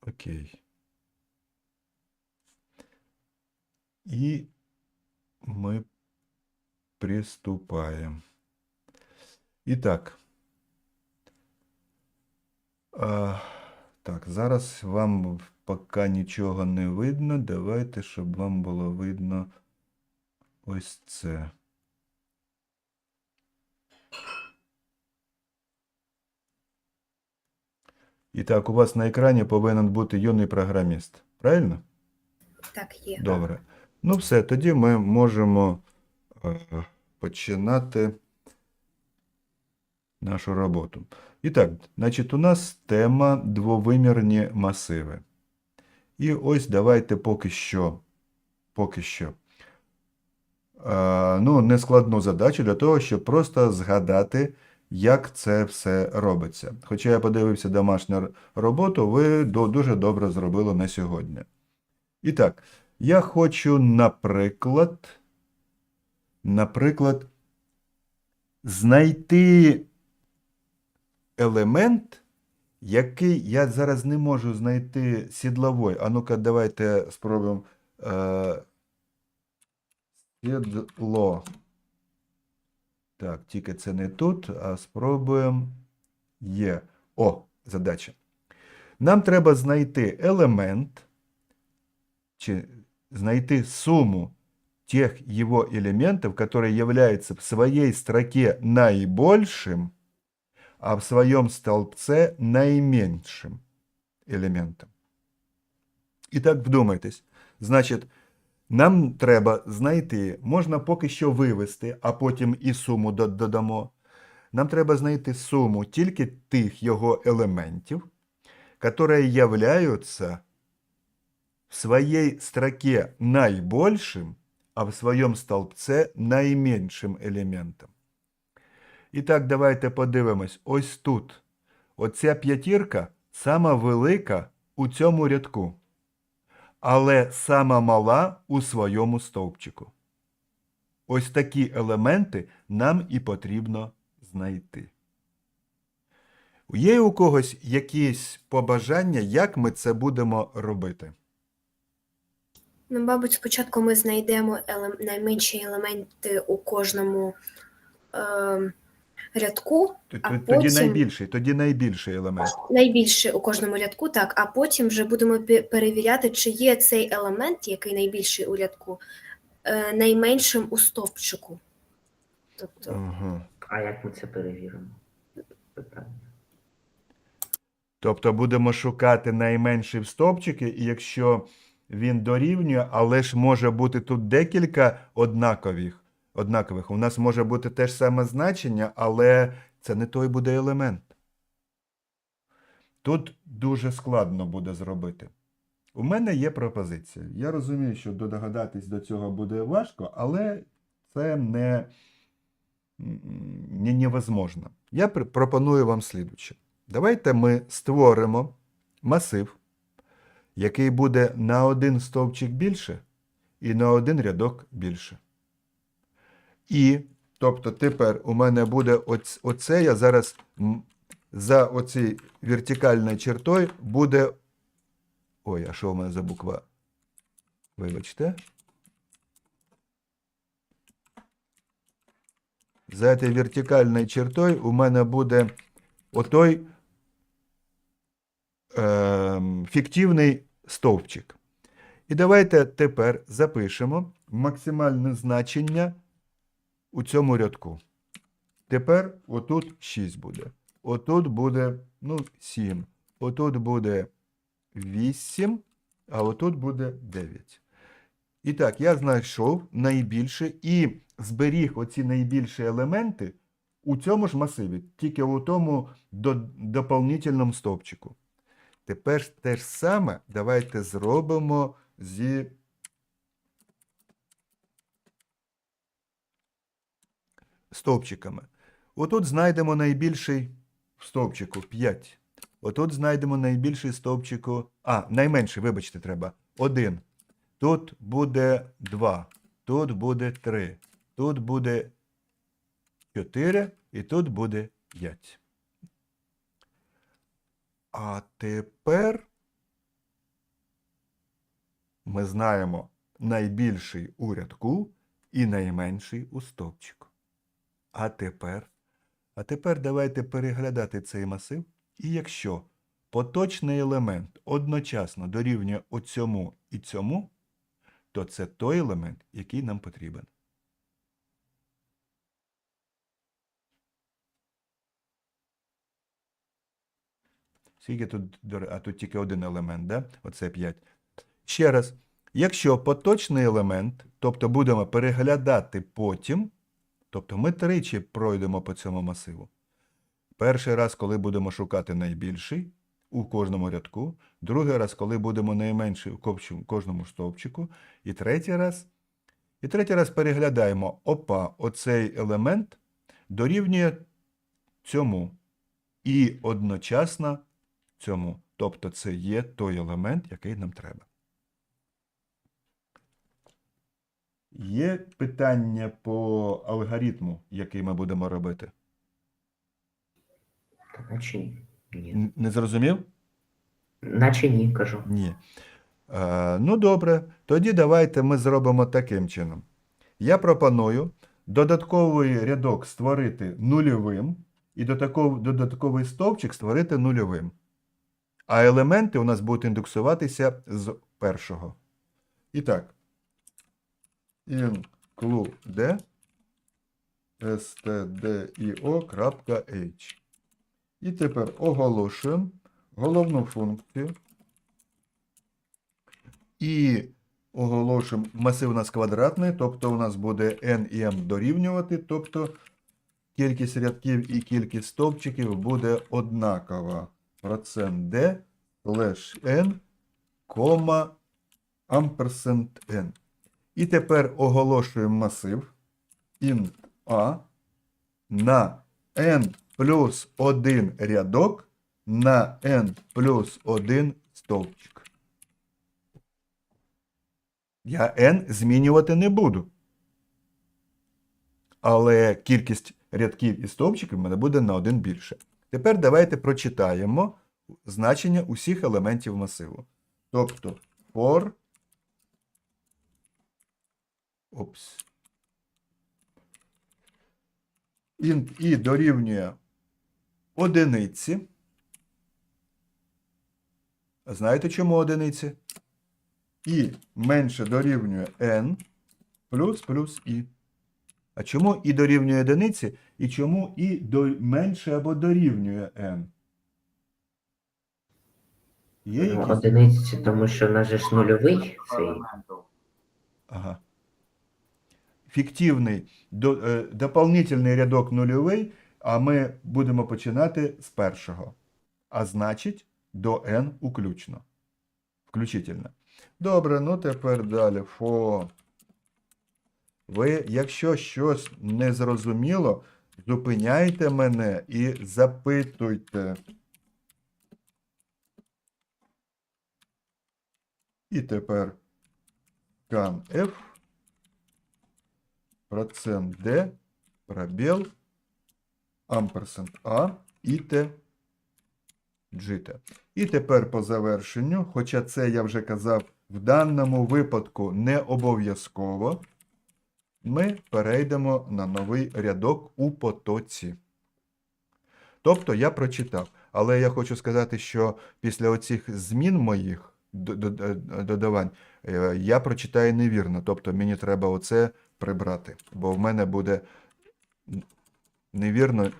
Окей. І ми приступаємо. Итак, а, так, зараз вам поки нічого не видно. Давайте, щоб вам було видно ось це. І так, у вас на екрані повинен бути юний програміст. Правильно? Так, є. Добре. Ну, все, тоді ми можемо е, починати нашу роботу. І так, значить, у нас тема двовимірні масиви. І ось давайте поки що, поки що, е, ну, нескладну задачу для того, щоб просто згадати, як це все робиться. Хоча я подивився домашню роботу, ви дуже добре зробили на сьогодні. І так, я хочу, наприклад, наприклад, знайти елемент, який я зараз не можу знайти сідловой. А ну-ка, давайте спробуємо. Е, сідло. Так, тільки це не тут, а спробуємо. Є. О, задача. Нам треба знайти елемент, чи знайти сумму тех его элементов, которые являются в своей строке наибольшим, а в своем столбце наименьшим элементом. І так вдумайтесь. Значить, нам треба знайти, можна поки що вивести, а потім і суму додамо. Нам треба знайти суму тільки тих його елементів, які являються в своей строке наибольшим, а в своем столбце найменшим елементом. І так, давайте подивимось. Ось тут. Оця п'ятірка сама велика у цьому рядку, але сама мала у своєму стовпчику. Ось такі елементи нам і потрібно знайти. Є у когось якісь побажання, як ми це будемо робити? Ну, мабуть, спочатку ми знайдемо елем... найменші елементи у кожному е... рядку, А Тоді потім- найбільший, тоді найбільший елемент. найбільше у кожному рядку, так, а потім вже будемо перевіряти, чи є цей елемент, який найбільший у рядку, е... найменшим у стовпчику. Тобто, Ага. А як ми це перевіримо? Питання. Тобто будемо шукати найменший в стовпчики, і якщо він дорівнює, але ж може бути тут декілька однакових. Однакових. У нас може бути те ж саме значення, але це не той буде елемент. Тут дуже складно буде зробити. У мене є пропозиція. Я розумію, що догадатись до цього буде важко, але це не, не невозможно. Я пропоную вам слідуче. Давайте ми створимо масив, який буде на один стовпчик більше і на один рядок більше. І, тобто, тепер у мене буде оц- оце, я зараз за оцій вертикальною чертою буде. Ой, а що у мене за буква? Вибачте. За цією вертикальною чертою у мене буде отой ем, фіктивний стовпчик. І давайте тепер запишемо максимальне значення у цьому рядку. Тепер отут 6 буде. Отут буде ну, 7. Отут буде 8, а отут буде 9. І так, я знайшов найбільше і зберіг оці найбільші елементи у цьому ж масиві, тільки у тому до, доповнительному стовпчику. Тепер те ж саме давайте зробимо зі стовпчиками. Отут знайдемо найбільший в стовпчику 5. Отут знайдемо найбільший стовпчику. А, найменший, вибачте, треба. 1. Тут буде 2. Тут буде 3. Тут буде 4. І тут буде 5. А тепер ми знаємо найбільший у рядку і найменший у стовпчику. А тепер, а тепер давайте переглядати цей масив. І якщо поточний елемент одночасно дорівнює оцьому і цьому, то це той елемент, який нам потрібен. Скільки тут, а тут тільки один елемент, да? Оце 5. Ще раз, якщо поточний елемент, тобто будемо переглядати потім, тобто ми тричі пройдемо по цьому масиву. Перший раз, коли будемо шукати найбільший у кожному рядку, другий раз, коли будемо найменший у кожному стовпчику, і третій раз. І третій раз переглядаємо, опа, оцей елемент дорівнює цьому і одночасно цьому. Тобто це є той елемент, який нам треба. Є питання по алгоритму, який ми будемо робити? Наче ні. Не зрозумів? Наче ні, кажу. Ні. Е, ну, добре. Тоді давайте ми зробимо таким чином. Я пропоную додатковий рядок створити нульовим і додатковий стовпчик створити нульовим. А елементи у нас будуть індексуватися з першого. І так. Include stdio.h. І тепер оголошуємо головну функцію. І оголошуємо масив у нас квадратний, тобто у нас буде n і m дорівнювати, тобто кількість рядків і кількість стовпчиків буде однакова. Процент d слеш n, амперсент n. І тепер оголошуємо масив int a на n плюс 1 рядок на n плюс 1 стовпчик. Я n змінювати не буду. Але кількість рядків і стовпчиків в мене буде на один більше. Тепер давайте прочитаємо значення усіх елементів масиву. Тобто for Опс. int i дорівнює одиниці. Знаєте, чому одиниці? І менше дорівнює n плюс плюс і. А чому і дорівнює одиниці, і чому і до... менше або дорівнює n? Є Ну, якісь? Одиниці, тому що в нас же ж нульовий цей. Ага. Фіктивний е, дополнительний рядок нульовий, а ми будемо починати з першого. А значить, до n уключно. Включительно. Добре, ну тепер далі. Фо. Ви, якщо щось не зрозуміло, зупиняйте мене і запитуйте. І тепер scan F, процент D, пробел, амперсент А, іте, джите. І тепер по завершенню, хоча це я вже казав, в даному випадку не обов'язково, ми перейдемо на новий рядок у потоці. Тобто я прочитав. Але я хочу сказати, що після оцих змін моїх додавань е, я прочитаю невірно. Тобто мені треба оце прибрати, бо в мене буде невірно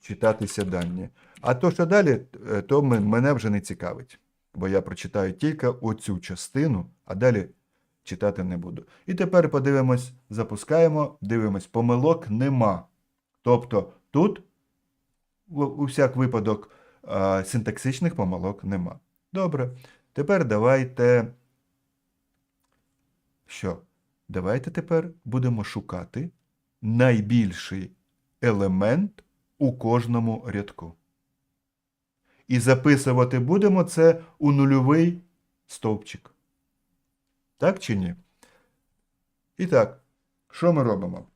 читатися дані. А то, що далі, е, то мене вже не цікавить. Бо я прочитаю тільки оцю частину, а далі читати не буду. І тепер подивимось, запускаємо, дивимось, помилок нема. Тобто тут у, у всяк випадок синтаксичних помилок нема. Добре. Тепер давайте. Що? Давайте тепер будемо шукати найбільший елемент у кожному рядку. І записувати будемо це у нульовий стовпчик. Так чи ні? І так, що ми робимо?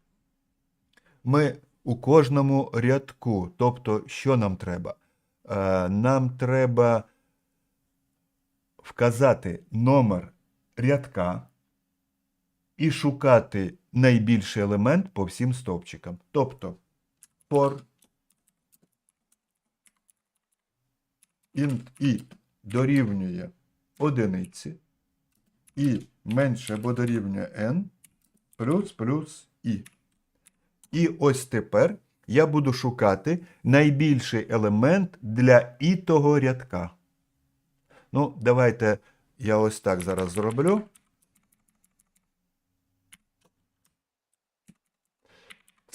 Ми у кожному рядку, тобто, що нам треба? Е, нам треба вказати номер рядка і шукати найбільший елемент по всім стовпчикам. Тобто for int i дорівнює одиниці і менше або дорівнює n плюс плюс і. І ось тепер я буду шукати найбільший елемент для і того рядка. Ну, давайте я ось так зараз зроблю.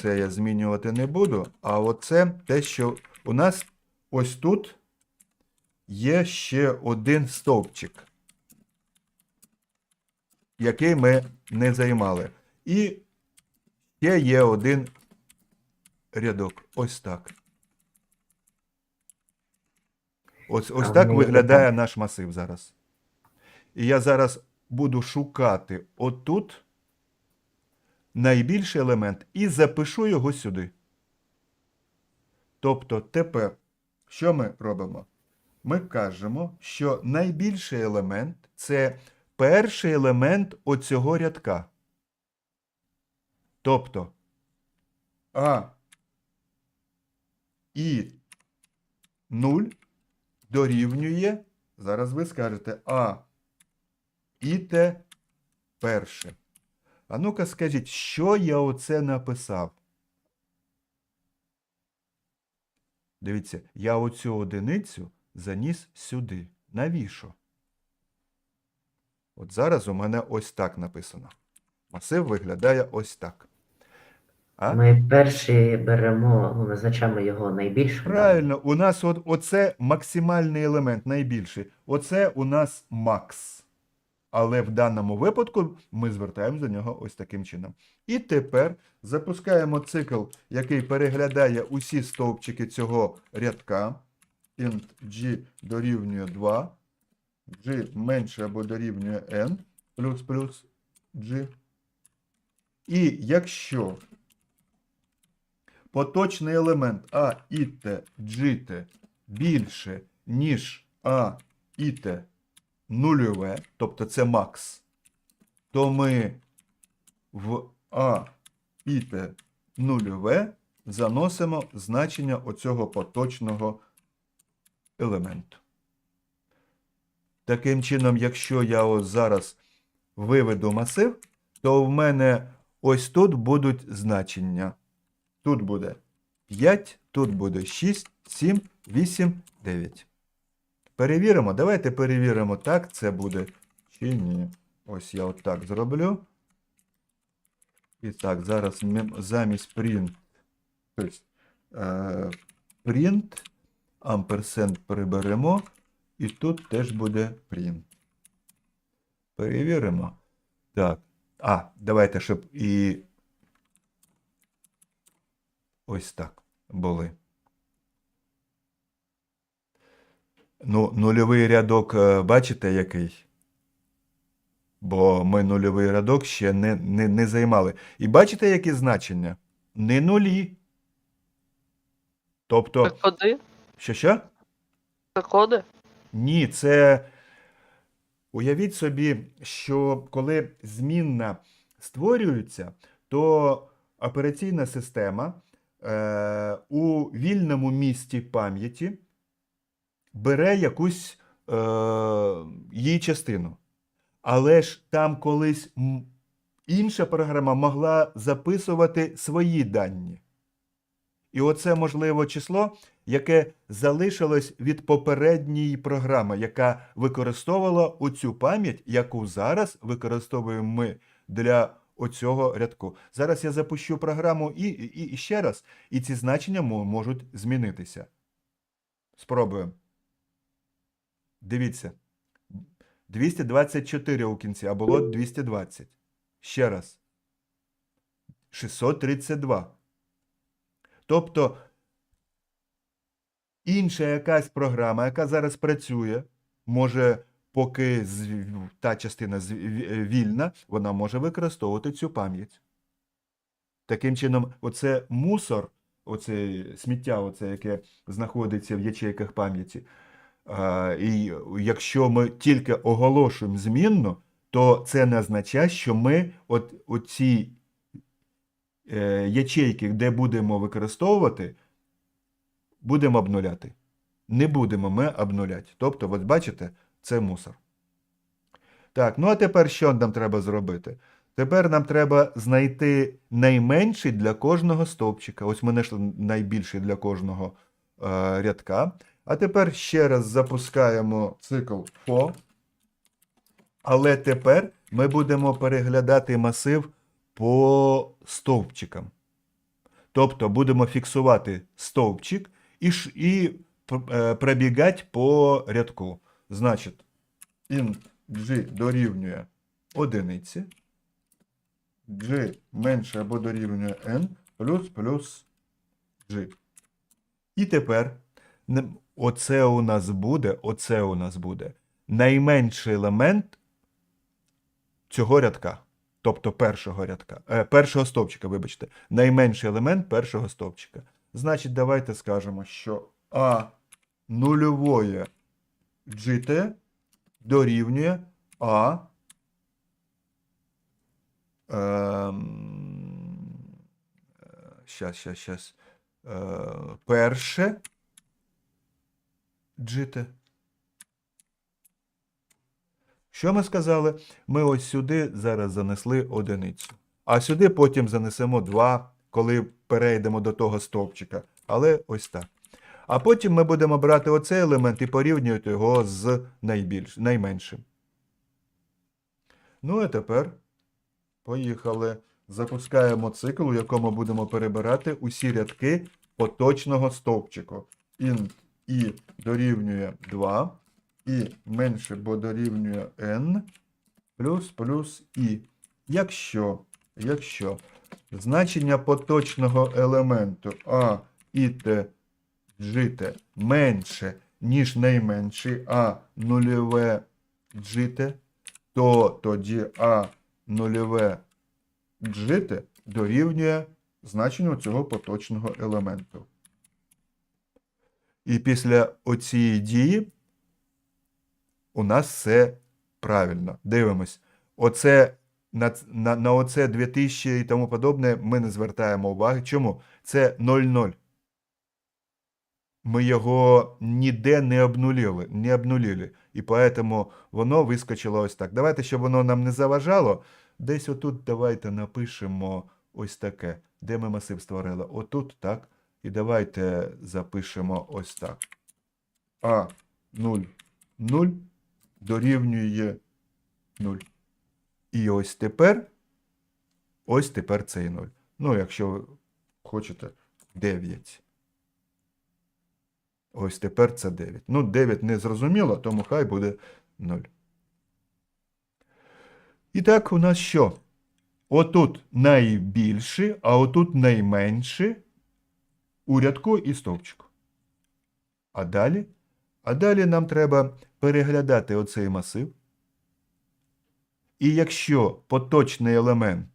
Це я змінювати не буду. А оце те, що у нас ось тут є ще один стовпчик, який ми не займали. І ще є один рядок. Ось так. Ось, ось так ну, виглядає наш масив зараз. І я зараз буду шукати отут найбільший елемент і запишу його сюди. Тобто тепер, що ми робимо? Ми кажемо, що найбільший елемент це перший елемент оцього рядка. Тобто А і 0 дорівнює, зараз ви скажете А і Т перше. А ну-ка скажіть, що я оце написав? Дивіться, я оцю одиницю заніс сюди. Навіщо? От зараз у мене ось так написано. Масив виглядає ось так. А? Ми перший беремо, визначаємо його найбільшим. Правильно, у нас от, оце максимальний елемент, найбільший. Оце у нас макс. Але в даному випадку ми звертаємо до нього ось таким чином. І тепер запускаємо цикл, який переглядає усі стовпчики цього рядка. int g дорівнює 2, g менше або дорівнює n, плюс плюс g. І якщо поточний елемент А і Т, G Т більше, ніж А і Т нульове, тобто це макс, то ми в А і Т нульове заносимо значення оцього поточного елементу. Таким чином, якщо я ось зараз виведу масив, то в мене ось тут будуть значення. Тут буде 5, тут буде 6, 7, 8, 9. Перевіримо. Давайте перевіримо, так це буде чи ні. Ось я отак зроблю. І так, зараз замість print, тобто, е, print, амперсенд приберемо, і тут теж буде print. Перевіримо. Так. А, давайте, щоб і ось так були. Ну, нульовий рядок, е, бачите, який? Бо ми нульовий рядок ще не, не, не займали. І бачите, які значення? Не нулі. Тобто, Це коди? що що? Це коди? Ні, це уявіть собі, що коли змінна створюється, то операційна система е, у вільному місті пам'яті бере якусь е, її частину. Але ж там колись інша програма могла записувати свої дані. І оце можливо число, яке залишилось від попередньої програми, яка використовувала оцю пам'ять, яку зараз використовуємо ми для оцього рядку. Зараз я запущу програму і, і, і ще раз, і ці значення можуть змінитися. Спробуємо. Дивіться. 224 у кінці, а було 220. Ще раз. 632. Тобто інша якась програма, яка зараз працює, може, поки та частина вільна, вона може використовувати цю пам'ять. Таким чином, оце мусор, оце сміття, оце, яке знаходиться в ячейках пам'яті, і якщо ми тільки оголошуємо змінну, то це не означає, що ми от оці е, ячейки, де будемо використовувати, будемо обнуляти. Не будемо ми обнуляти. Тобто, от бачите, це мусор. Так, ну а тепер що нам треба зробити? Тепер нам треба знайти найменший для кожного стовпчика. Ось ми знайшли найбільший для кожного е, рядка. А тепер ще раз запускаємо цикл for. Але тепер ми будемо переглядати масив по стовпчикам. Тобто будемо фіксувати стовпчик і, і е, пробігати по рядку. Значить, int g дорівнює одиниці, g менше або дорівнює n плюс плюс g. І тепер оце у нас буде, оце у нас буде найменший елемент цього рядка. Тобто першого рядка, е, першого стовпчика, вибачте, найменший елемент першого стовпчика. Значить, давайте скажемо, що А нульової GT дорівнює А. Ем, е, щас, щас, щас. Е, перше GT. Що ми сказали? Ми ось сюди зараз занесли одиницю. А сюди потім занесемо 2, коли перейдемо до того стовпчика. Але ось так. А потім ми будемо брати оцей елемент і порівнювати його з найбільш, найменшим. Ну, а тепер поїхали. Запускаємо цикл, у якому будемо перебирати усі рядки поточного стовпчику. int і дорівнює 2, і менше, бо дорівнює n, плюс плюс і. Якщо, якщо значення поточного елементу а і т жити менше, ніж найменший а нульове жити, то тоді а нульове жити дорівнює значенню цього поточного елементу. І після оцієї дії у нас все правильно. Дивимось. Оце, на, на, на оце 2000 і тому подобне ми не звертаємо уваги. Чому? Це 0,0. Ми його ніде не обнулили, не обнулили. І поэтому воно вискочило ось так. Давайте, щоб воно нам не заважало, десь отут давайте напишемо ось таке. Де ми масив створили? Отут, так. І давайте запишемо ось так. А 0, 0 дорівнює 0. І ось тепер, ось тепер цей 0. Ну, якщо ви хочете, 9. Ось тепер це 9. Ну, 9 не зрозуміло, тому хай буде 0. І так, у нас що? Отут найбільший, а отут найменший у рядку і стовпчику. А далі? А далі нам треба переглядати оцей масив. І якщо поточний елемент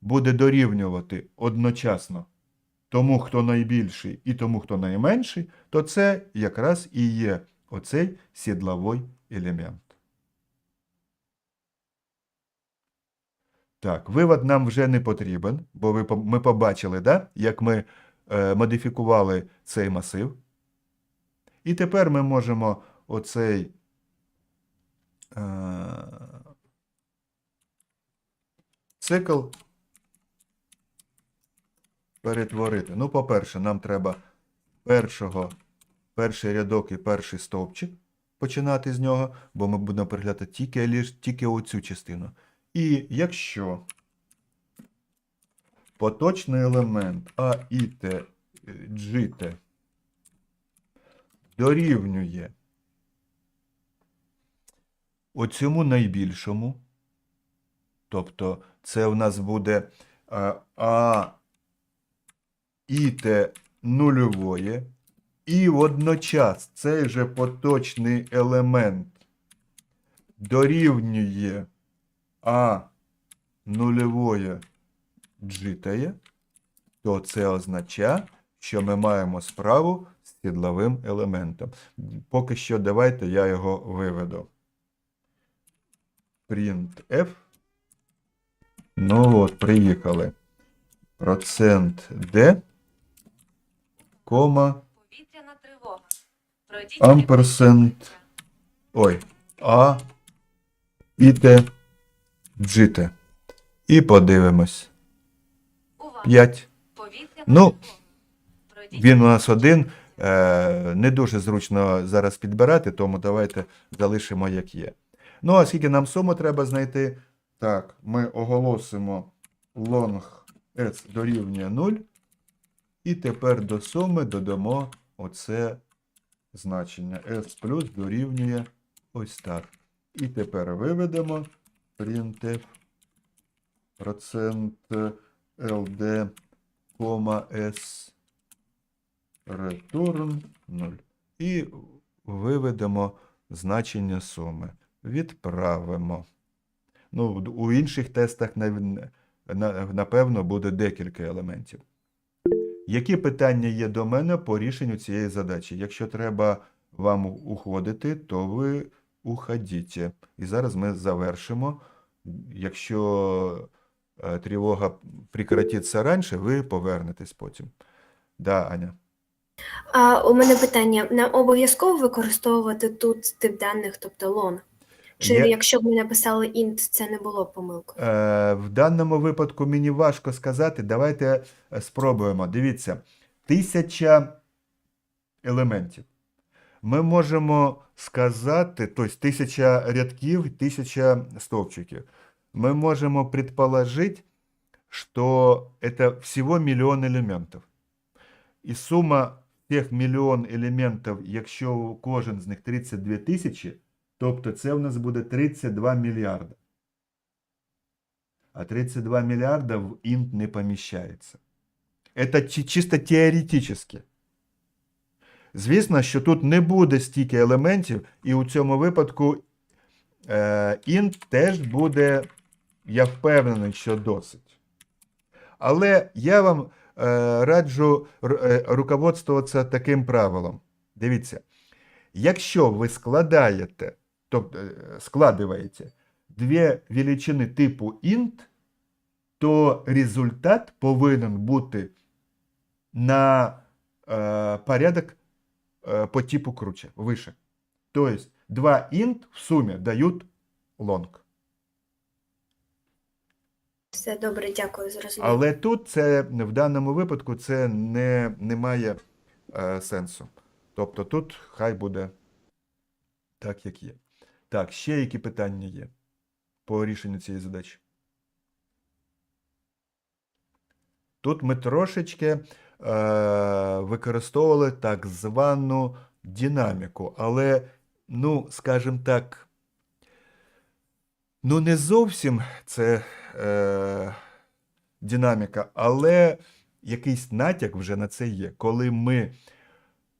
буде дорівнювати одночасно тому, хто найбільший, і тому, хто найменший, то це якраз і є оцей сідловий елемент. Так, вивод нам вже не потрібен, бо ми побачили, да, як ми модифікували цей масив. І тепер ми можемо оцей е, цикл перетворити. Ну, по-перше, нам треба першого, перший рядок і перший стовпчик починати з нього, бо ми будемо переглядати тільки, тільки оцю частину. І якщо поточний елемент А і Т, дорівнює оцьому найбільшому, тобто це в нас буде а, А і нульової, і водночас цей же поточний елемент дорівнює А нульової джитає, то це означає, що ми маємо справу з підловим елементом. Поки що давайте я його виведу. Printf. Ну от, приїхали. Процент D, кома, Повітряна тривога. Амперсент. ой, А, Іте, Джите. І подивимось. Увага. 5. Ну, Він у нас один. Е, не дуже зручно зараз підбирати, тому давайте залишимо як є. Ну, а скільки нам суму треба знайти? Так, ми оголосимо long s дорівнює 0. І тепер до суми додамо оце значення. s плюс дорівнює ось так. І тепер виведемо printf процент ld, s return 0. І виведемо значення суми. Відправимо. Ну, у інших тестах, напевно, буде декілька елементів. Які питання є до мене по рішенню цієї задачі? Якщо треба вам уходити, то ви уходіть. І зараз ми завершимо. Якщо тривога прекратиться раніше, ви повернетесь потім. Да, Аня. А у мене питання: нам обов'язково використовувати тут тип даних, тобто лон? Чи Є- якщо б ми написали int, це не було помилкою? Е, в даному випадку мені важко сказати. Давайте е, спробуємо. Дивіться, тисяча елементів. Ми можемо сказати, тобто тисяча рядків, тисяча стовпчиків Мы можем предположить, что это всего миллион элементов. І сума тих мільйон елементів, якщо кожен з них 32 тисячі, тобто це в нас буде 32 мільярда. А 32 миллиарда в int не помещается. Это чи- чисто теоретически. Звісно, що тут не буде стільки елементів, і у цьому випадку е, int теж буде, я впевнений, що досить. Але я вам е, раджу е, руководствуватися таким правилом. Дивіться, якщо ви складаєте, тобто е, складуєте дві величини типу int, то результат повинен бути на е, порядок е, по типу круче, вище. Тобто два int в сумі дають long. Все добре, дякую, зрозуміло. Але тут це в даному випадку це не, не має е, сенсу. Тобто тут хай буде так, як є. Так, ще які питання є по рішенню цієї задачі? Тут ми трошечки е, використовували так звану динаміку, але, ну, скажімо так, ну не зовсім це е, динаміка, але якийсь натяк вже на це є. Коли ми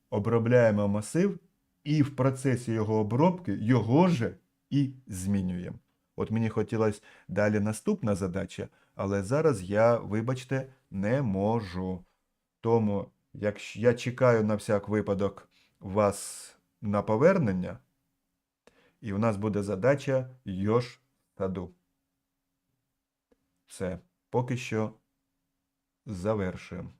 обробляємо масив і в процесі його обробки його же і змінюємо. От мені хотілося далі наступна задача, але зараз я, вибачте, не можу. Тому, якщо я чекаю на всяк випадок вас на повернення, і в нас буде задача Йош в саду. Все, поки що завершуємо.